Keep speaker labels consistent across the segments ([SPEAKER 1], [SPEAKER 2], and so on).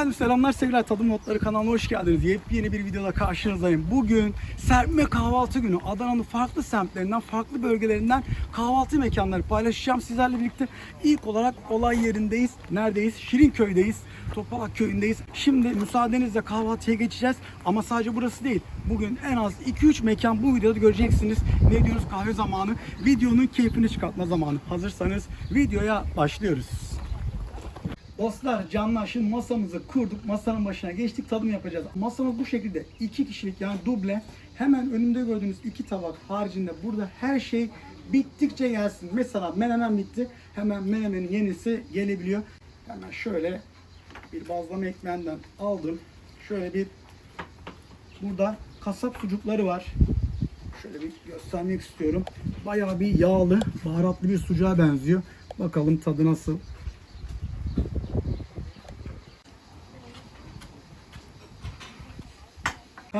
[SPEAKER 1] Efendim selamlar sevgiler Tadım Notları kanalına hoş geldiniz. Yepyeni bir videoda karşınızdayım. Bugün serpme kahvaltı günü. Adana'nın farklı semtlerinden, farklı bölgelerinden kahvaltı mekanları paylaşacağım sizlerle birlikte. İlk olarak olay yerindeyiz. Neredeyiz? Şirinköy'deyiz. Topalak köyündeyiz. Şimdi müsaadenizle kahvaltıya geçeceğiz. Ama sadece burası değil. Bugün en az 2-3 mekan bu videoda göreceksiniz. Ne diyoruz kahve zamanı. Videonun keyfini çıkartma zamanı. Hazırsanız videoya başlıyoruz. Dostlar canlar şimdi masamızı kurduk. Masanın başına geçtik tadım yapacağız. Masamız bu şekilde iki kişilik yani duble. Hemen önümde gördüğünüz iki tabak haricinde burada her şey bittikçe gelsin. Mesela menemen bitti. Hemen menemenin yenisi gelebiliyor. Hemen şöyle bir bazlama ekmeğinden aldım. Şöyle bir burada kasap sucukları var. Şöyle bir göstermek istiyorum. Bayağı bir yağlı, baharatlı bir sucuğa benziyor. Bakalım tadı nasıl.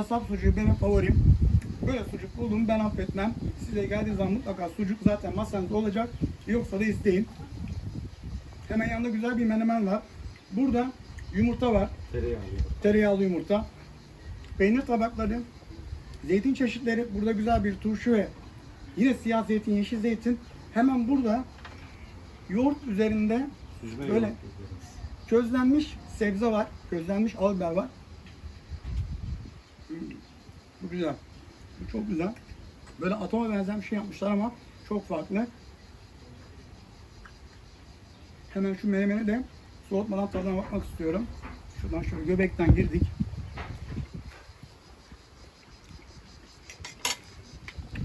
[SPEAKER 1] Kasap sucuğu benim favorim. Böyle sucuk buldum ben affetmem. Size geldiği zaman mutlaka sucuk zaten masanızda olacak. Yoksa da isteyin. Hemen yanında güzel bir menemen var. Burada yumurta var.
[SPEAKER 2] Tereyağı.
[SPEAKER 1] Tereyağlı yumurta. Peynir tabakları. Zeytin çeşitleri. Burada güzel bir turşu ve yine siyah zeytin, yeşil zeytin. Hemen burada yoğurt üzerinde
[SPEAKER 2] Süzme
[SPEAKER 1] Böyle.
[SPEAKER 2] yoğurt
[SPEAKER 1] közlenmiş sebze var. Közlenmiş al biber var. Bu güzel. Bu çok güzel. Böyle atoma benzeyen bir şey yapmışlar ama çok farklı. Hemen şu menemeni de soğutmadan tadına bakmak istiyorum. Şuradan şöyle göbekten girdik.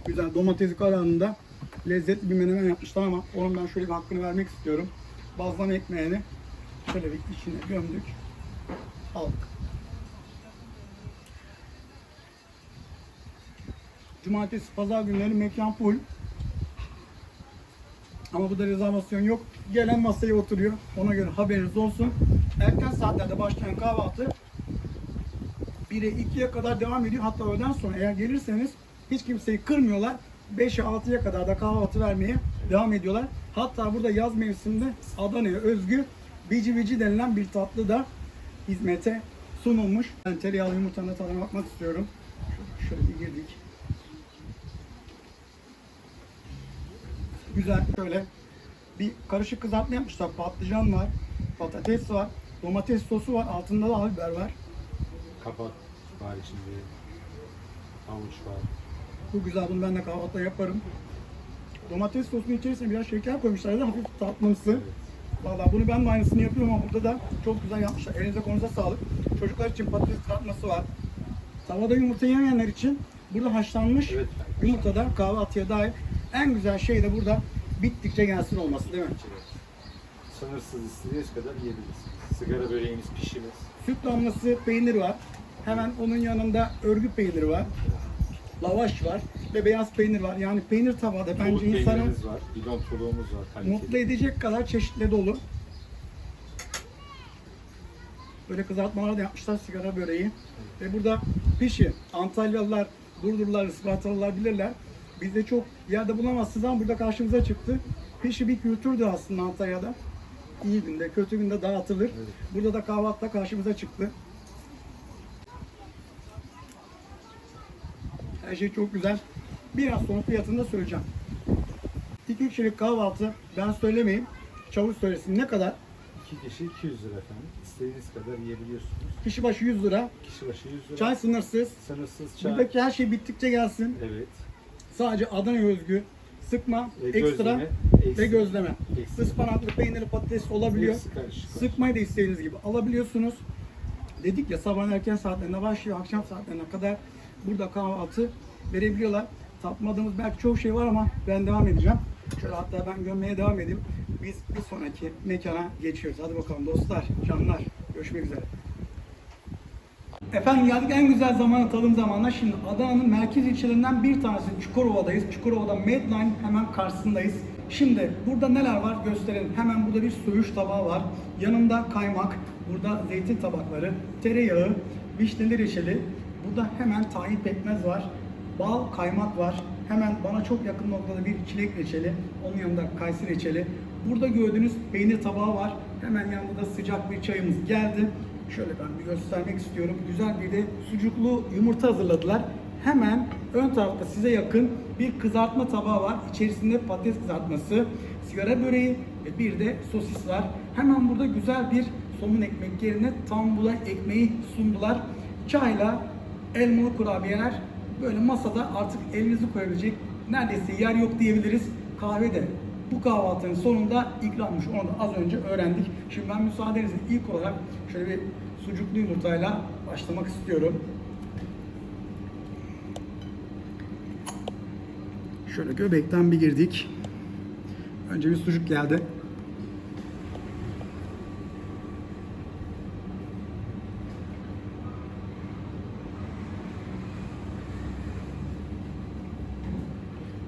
[SPEAKER 1] Güzel domatesi kararında lezzetli bir menemen yapmışlar ama onun ben şöyle bir hakkını vermek istiyorum. Bazlama ekmeğini şöyle bir içine gömdük. Aldık. Cumartesi, pazar günleri mekan full. Ama bu da rezervasyon yok. Gelen masaya oturuyor. Ona göre haberiniz olsun. Erken saatlerde başlayan kahvaltı 1'e 2'ye kadar devam ediyor. Hatta öğleden sonra eğer gelirseniz hiç kimseyi kırmıyorlar. 5'e 6'ya kadar da kahvaltı vermeye devam ediyorlar. Hatta burada yaz mevsiminde Adana'ya özgü bici bici denilen bir tatlı da hizmete sunulmuş. Ben tereyağlı yumurtanın tadına bakmak istiyorum. Şöyle bir girdik. Güzel şöyle bir karışık kızartma yapmışlar. Patlıcan var, patates var, domates sosu var, altında da biber var.
[SPEAKER 2] Kabak var içinde. Havuç var.
[SPEAKER 1] Bu güzel bunu ben de kahvaltıda yaparım. Domates sosunun içerisine biraz şeker koymuşlar da hafif tatlımsı. Valla bunu ben de aynısını yapıyorum ama burada da çok güzel yapmışlar. Elinize konuza sağlık. Çocuklar için patates kızartması var. Tavada yumurta yemeyenler için burada haşlanmış
[SPEAKER 2] Evet.
[SPEAKER 1] yumurtada kahvaltıya dair en güzel şey de burada bittikçe gelsin olması değil mi?
[SPEAKER 2] Sınırsız istediğiniz kadar yiyebilirsiniz. Sigara böreğimiz, pişimiz.
[SPEAKER 1] Süt damlası peynir var. Hemen onun yanında örgü peyniri var. Lavaş var ve beyaz peynir var. Yani peynir tavada bence insanı
[SPEAKER 2] peynirimiz var. Bidon var. Kaliteli.
[SPEAKER 1] mutlu edecek kadar çeşitli dolu. Böyle kızartmalar da yapmışlar sigara böreği. Ve burada pişi. Antalyalılar, Burdurlular, Ispartalılar bilirler. Bizde çok yerde bulamazsınız ama burada karşımıza çıktı. Pişi bir kültürdür aslında Antalya'da. İyi günde, kötü günde dağıtılır. Burada da kahvaltıda karşımıza çıktı. Her şey çok güzel. Biraz sonra fiyatını da söyleyeceğim. İki kişilik kahvaltı ben söylemeyeyim. Çavuş söylesin ne kadar?
[SPEAKER 2] İki kişi 200 lira efendim. İstediğiniz kadar yiyebiliyorsunuz.
[SPEAKER 1] Kişi başı 100 lira.
[SPEAKER 2] Kişi başı 100 lira.
[SPEAKER 1] Çay sınırsız.
[SPEAKER 2] Sınırsız çay.
[SPEAKER 1] Buradaki her şey bittikçe gelsin.
[SPEAKER 2] Evet.
[SPEAKER 1] Sadece Adana'ya özgü sıkma,
[SPEAKER 2] Ve
[SPEAKER 1] ekstra
[SPEAKER 2] gözleme,
[SPEAKER 1] ve gözleme.
[SPEAKER 2] Ekstra.
[SPEAKER 1] Ispanaklı, peynirli patates olabiliyor.
[SPEAKER 2] Hepsi karışık var.
[SPEAKER 1] Sıkmayı da istediğiniz gibi alabiliyorsunuz. Dedik ya sabah erken saatlerinde başlıyor, akşam saatlerine kadar burada kahvaltı verebiliyorlar. Tatmadığımız belki çok şey var ama ben devam edeceğim. Şöyle hatta ben gömmeye devam edeyim. Biz bir sonraki mekana geçiyoruz. Hadi bakalım dostlar, canlar. Görüşmek üzere. Efendim geldik en güzel zamana tadım zamanına. Şimdi Adana'nın merkez ilçelerinden bir tanesi Çukurova'dayız. Çukurova'da Medline hemen karşısındayız. Şimdi burada neler var gösterelim. Hemen burada bir söğüş tabağı var. Yanında kaymak, burada zeytin tabakları, tereyağı, vişneli reçeli. Burada hemen tahin pekmez var. Bal, kaymak var. Hemen bana çok yakın noktada bir çilek reçeli. Onun yanında kayısı reçeli. Burada gördüğünüz peynir tabağı var. Hemen yanında da sıcak bir çayımız geldi. Şöyle ben bir göstermek istiyorum. Güzel bir de sucuklu yumurta hazırladılar. Hemen ön tarafta size yakın bir kızartma tabağı var. İçerisinde patates kızartması, sigara böreği ve bir de sosis var. Hemen burada güzel bir somun ekmek yerine tam bulan ekmeği sundular. Çayla elmalı kurabiyeler böyle masada artık elinizi koyabilecek neredeyse yer yok diyebiliriz. Kahve de bu kahvaltının sonunda ikrammış. Onu da az önce öğrendik. Şimdi ben müsaadenizle ilk olarak şöyle bir sucuklu yumurtayla başlamak istiyorum. Şöyle göbekten bir girdik. Önce bir sucuk geldi.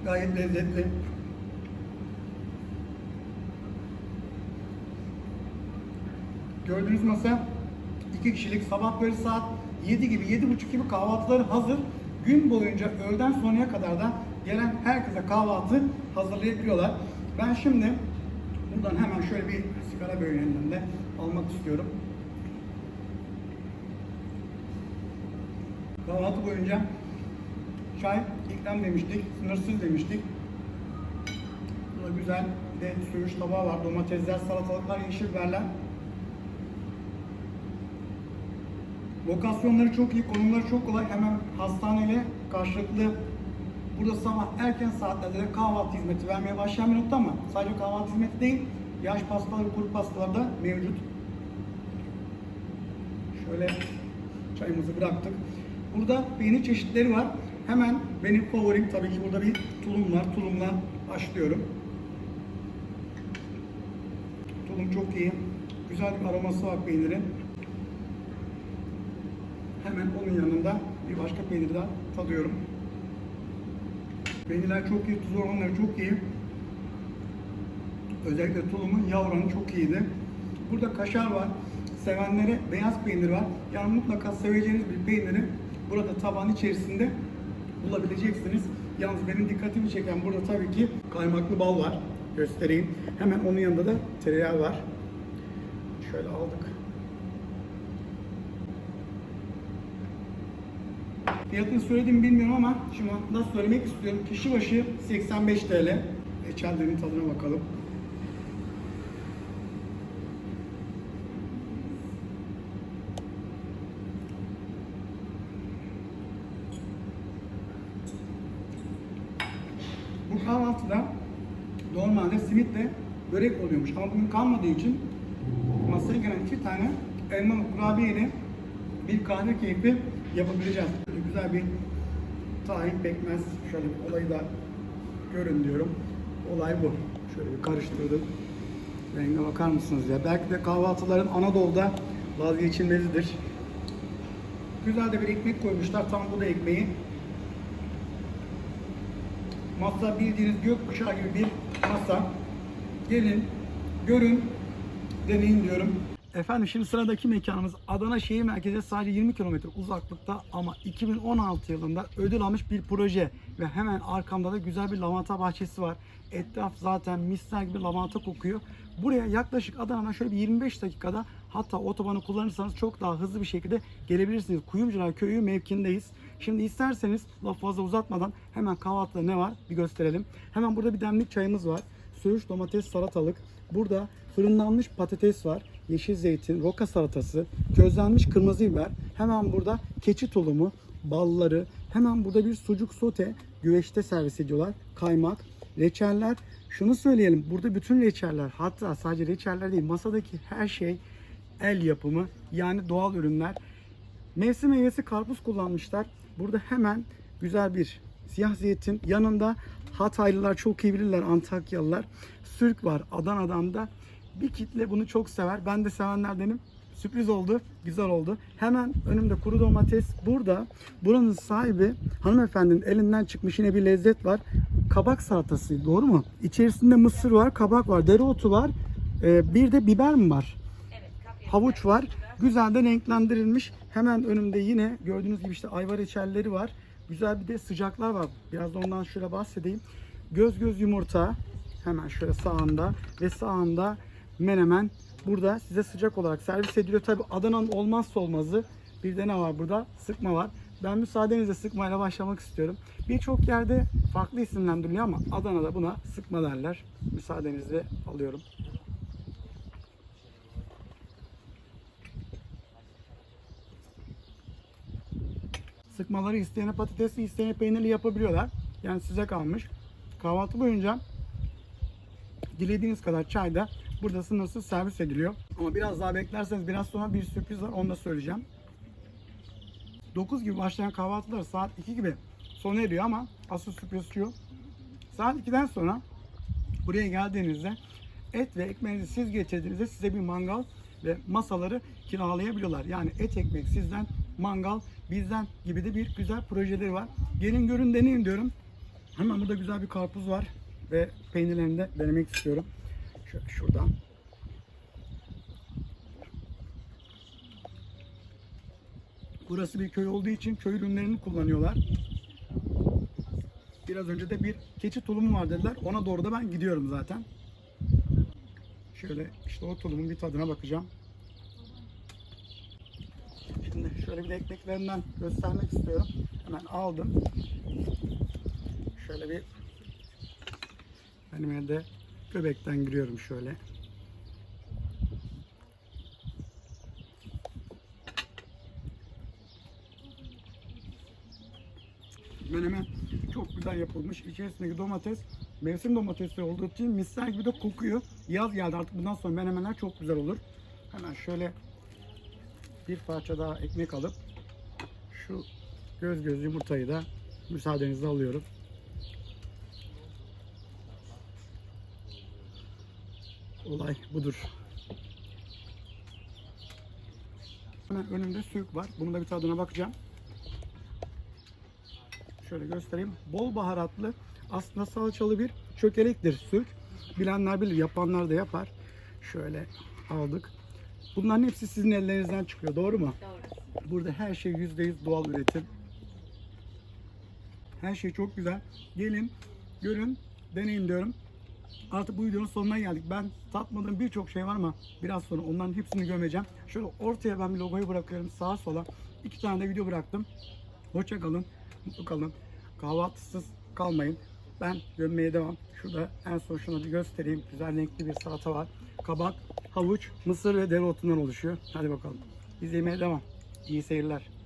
[SPEAKER 1] Gayet lezzetli. Gördüğünüz masa iki kişilik sabah böyle saat 7 gibi 7.30 gibi kahvaltıları hazır. Gün boyunca öğleden sonraya kadar da gelen herkese kahvaltı hazırlayabiliyorlar. Ben şimdi buradan hemen şöyle bir sigara böreğinden de almak istiyorum. Kahvaltı boyunca çay ikram demiştik, sınırsız demiştik. Burada güzel bir de söğüş tabağı var, domatesler, salatalıklar, yeşil biberler. Lokasyonları çok iyi, konumları çok kolay. Hemen hastaneyle karşılıklı burada sabah erken saatlerde de kahvaltı hizmeti vermeye başlayan bir nokta ama sadece kahvaltı hizmeti değil, yaş pastaları, kuru pastalar da mevcut. Şöyle çayımızı bıraktık. Burada peynir çeşitleri var. Hemen benim favorim tabii ki burada bir tulum var. Tulumla başlıyorum. Tulum çok iyi. Güzel bir aroması var peynirin. Hemen onun yanında bir başka peynir daha tadıyorum. Peynirler çok iyi, tuz oranları çok iyi. Özellikle tulumun yağ oranı çok iyiydi. Burada kaşar var. Sevenlere beyaz peynir var. Yani mutlaka seveceğiniz bir peyniri burada tabağın içerisinde bulabileceksiniz. Yalnız benim dikkatimi çeken burada tabii ki kaymaklı bal var. Göstereyim. Hemen onun yanında da tereyağı var. Şöyle aldık. Fiyatını söyledim bilmiyorum ama şimdi nasıl söylemek istiyorum. Kişi başı 85 TL. Reçellerin tadına bakalım. Bu kahvaltıda normalde simitle börek oluyormuş ama bugün kalmadığı için masaya gelen iki tane elmalı kurabiyeli bir kahve keyfi yapabileceğiz. Böyle güzel bir tahin pekmez. Şöyle bir olayı da görün diyorum. Olay bu. Şöyle bir karıştırdım. Renge bakar mısınız ya? Belki de kahvaltıların Anadolu'da vazgeçilmezidir. Güzel de bir ekmek koymuşlar. Tam bu da ekmeği. Masa bildiğiniz gökkuşağı gibi bir masa. Gelin, görün, deneyin diyorum. Efendim şimdi sıradaki mekanımız Adana şehir merkezine sadece 20 kilometre uzaklıkta ama 2016 yılında ödül almış bir proje ve hemen arkamda da güzel bir lavanta bahçesi var. Etraf zaten misler gibi lavanta kokuyor. Buraya yaklaşık Adana'dan şöyle bir 25 dakikada hatta otobanı kullanırsanız çok daha hızlı bir şekilde gelebilirsiniz. Kuyumcular Köyü mevkindeyiz. Şimdi isterseniz laf fazla uzatmadan hemen kahvaltıda ne var bir gösterelim. Hemen burada bir demlik çayımız var. Söğüş, domates, salatalık. Burada fırınlanmış patates var. Yeşil zeytin, roka salatası, közlenmiş kırmızı biber. Hemen burada keçi tulumu, balları. Hemen burada bir sucuk sote, güveçte servis ediyorlar. Kaymak, reçeller. Şunu söyleyelim. Burada bütün reçeller hatta sadece reçeller değil masadaki her şey el yapımı yani doğal ürünler. Mevsim meyvesi karpuz kullanmışlar. Burada hemen güzel bir siyah zeytin. Yanında Hataylılar çok iyi bilirler Antakyalılar. Sürk var Adana'dan da. Bir kitle bunu çok sever. Ben de sevenlerdenim. Sürpriz oldu. Güzel oldu. Hemen önümde kuru domates. Burada buranın sahibi hanımefendinin elinden çıkmış yine bir lezzet var. Kabak salatası doğru mu? İçerisinde mısır var, kabak var, dereotu var. Ee, bir de biber mi var? havuç var. Güzel de renklendirilmiş. Hemen önümde yine gördüğünüz gibi işte ayva reçelleri var. Güzel bir de sıcaklar var. Biraz da ondan şöyle bahsedeyim. Göz göz yumurta hemen şöyle sağında ve sağında menemen burada size sıcak olarak servis ediliyor. Tabi Adana'nın olmazsa olmazı bir de ne var burada? Sıkma var. Ben müsaadenizle sıkmayla başlamak istiyorum. Birçok yerde farklı isimlendiriliyor ama Adana'da buna sıkma derler. Müsaadenizle alıyorum. Sıkmaları isteyene patatesli, isteyene peynirli yapabiliyorlar. Yani size kalmış. Kahvaltı boyunca dilediğiniz kadar çay da burada sınırsız servis ediliyor. Ama biraz daha beklerseniz biraz sonra bir sürpriz var onu da söyleyeceğim. 9 gibi başlayan kahvaltılar saat 2 gibi sona eriyor ama asıl sürpriz şu. Saat 2'den sonra buraya geldiğinizde et ve ekmeğinizi siz getirdiğinizde size bir mangal ve masaları kiralayabiliyorlar. Yani et ekmek sizden, mangal bizden gibi de bir güzel projeleri var. Gelin görün deneyin diyorum. Hemen burada güzel bir karpuz var ve peynirlerini de denemek istiyorum. Şöyle şuradan. Burası bir köy olduğu için köy ürünlerini kullanıyorlar. Biraz önce de bir keçi tulumu var dediler. Ona doğru da ben gidiyorum zaten. Şöyle işte o tulumun bir tadına bakacağım. Şimdi şöyle bir de ekmeklerinden göstermek istiyorum. Hemen aldım. Şöyle bir benim evde göbekten giriyorum şöyle. Menemen çok güzel yapılmış. İçerisindeki domates mevsim domatesi olduğu için misler gibi de kokuyor. Yaz geldi artık bundan sonra menemenler çok güzel olur. Hemen şöyle bir parça daha ekmek alıp şu göz göz yumurtayı da müsaadenizle alıyorum. Olay budur. Hemen önümde sucuk var. Bunun da bir tadına bakacağım. Şöyle göstereyim. Bol baharatlı aslında salçalı bir çökelektir sucuk. Bilenler bilir, yapanlar da yapar. Şöyle aldık. Bunların hepsi sizin ellerinizden çıkıyor. Doğru mu?
[SPEAKER 3] Doğru.
[SPEAKER 1] Burada her şey %100 doğal üretim. Her şey çok güzel. Gelin, görün, deneyin diyorum. Artık bu videonun sonuna geldik. Ben tatmadığım birçok şey var ama biraz sonra onların hepsini gömeceğim. Şöyle ortaya ben bir logoyu bırakıyorum sağa sola. İki tane de video bıraktım. Hoşça kalın, mutlu kalın. Kahvaltısız kalmayın. Ben gömmeye devam. Şurada en son şunu bir göstereyim. Güzel renkli bir salata var. Kabak, havuç, mısır ve dereotundan oluşuyor. Hadi bakalım. Biz yemeğe devam. İyi seyirler.